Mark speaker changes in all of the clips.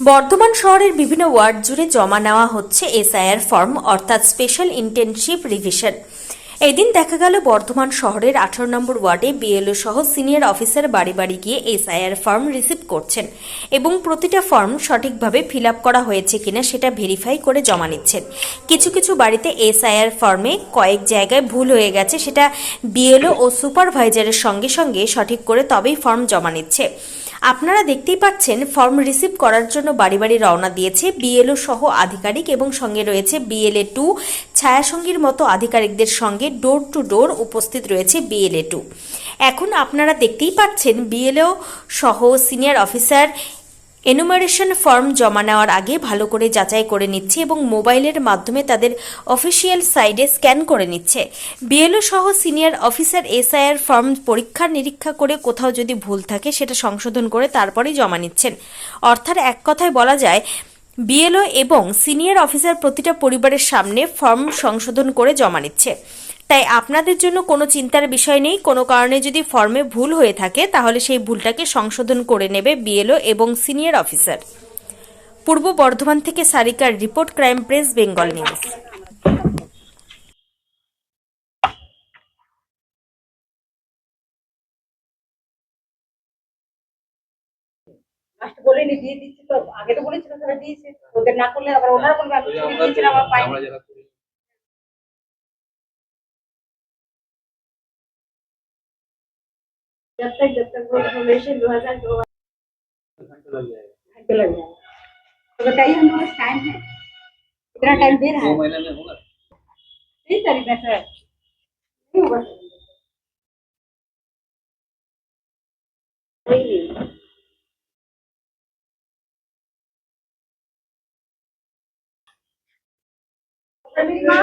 Speaker 1: বর্ধমান শহরের বিভিন্ন ওয়ার্ড জুড়ে জমা নেওয়া হচ্ছে এসআইআর ফর্ম, অর্থাৎ স্পেশাল ইন্টেনসিভ রিভিশন। এদিন দেখা গেল বর্ধমান শহরের আঠারো নম্বর ওয়ার্ডে বিএলও সহ সিনিয়র অফিসার বাড়ি বাড়ি গিয়ে এসআইআর ফর্ম রিসিভ করছেন এবং প্রতিটা ফর্ম সঠিকভাবে ফিল করা হয়েছে কিনা সেটা ভেরিফাই করে জমা নিচ্ছেন। কিছু কিছু বাড়িতে এসআইআর ফর্মে কয়েক জায়গায় ভুল হয়ে গেছে, সেটা বিএলও ও সুপারভাইজারের সঙ্গে সঙ্গে সঠিক করে তবেই ফর্ম জমা নিচ্ছে। আপনারা দেখতেই পাচ্ছেন ফর্ম রিসিভ করার জন্য বাড়ি বাড়ি রওনা দিয়েছে বিএলও সহ আধিকারিক এবং সঙ্গে রয়েছে বিএলএ টু ছায়াসঙ্গীর মতো আধিকারিকদের সঙ্গে ডোর টু ডোর উপস্থিত রয়েছে বিএলএ টু এখন আপনারা দেখতেই পাচ্ছেন বিএলও সহ সিনিয়র অফিসার এনুমারেশন ফর্ম জমা নেওয়ার আগে ভালো করে যাচাই করে নিচ্ছে এবং মোবাইলের মাধ্যমে তাদের অফিসিয়াল সাইডে স্ক্যান করে নিচ্ছে। বিএলও সহ সিনিয়র অফিসার এসআইআর ফর্ম পরীক্ষা নিরীক্ষা করে কোথাও যদি ভুল থাকে সেটা সংশোধন করে তারপরেই জমা নিচ্ছেন। অর্থাৎ এক কথায় বলা যায়, বিএলও এবং সিনিয়র অফিসার প্রতিটা পরিবারের সামনে ফর্ম সংশোধন করে জমা নিচ্ছে। তাই আপনাদের জন্য কোনো চিন্তার বিষয় নেই। কোনো কারণে যদি ফর্মে ভুল হয়ে থাকে, তাহলে সেই ভুলটাকে সংশোধন করে নেবে বিএলও এবং সিনিয়র অফিসার। পূর্ব বর্ধমান থেকে সারিকার report, crime press, Bengal
Speaker 2: news. বলেনি, দিয়ে দিচ্ছি তো। আগে তো বলেছিল তারা দিয়েছে। ওদের না করলে আবার ওনারা বলবে, আমি দিয়েছিলাম আমার जब तक जब तक वो इन्फॉर्मेशन दो हज़ार दो
Speaker 3: घंटे लग जाएगा
Speaker 2: तो बताइए हम लोग टाइम है। कितना टाइम दे रहा
Speaker 3: दो
Speaker 2: है
Speaker 3: महीने में होगा।
Speaker 2: तीस तारीख है सर। नहीं होगा। नहीं मेरी माँ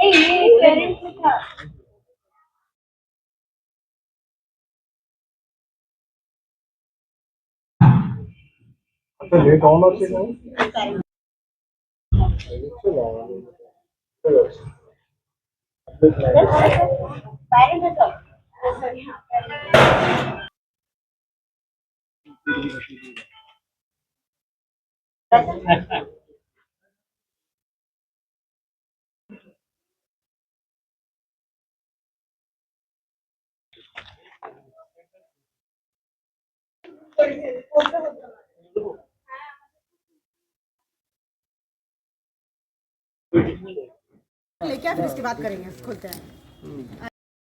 Speaker 4: Entendi,
Speaker 2: quero explicar.
Speaker 5: लेके फिर इसकी बात करेंगे खोलते हैं।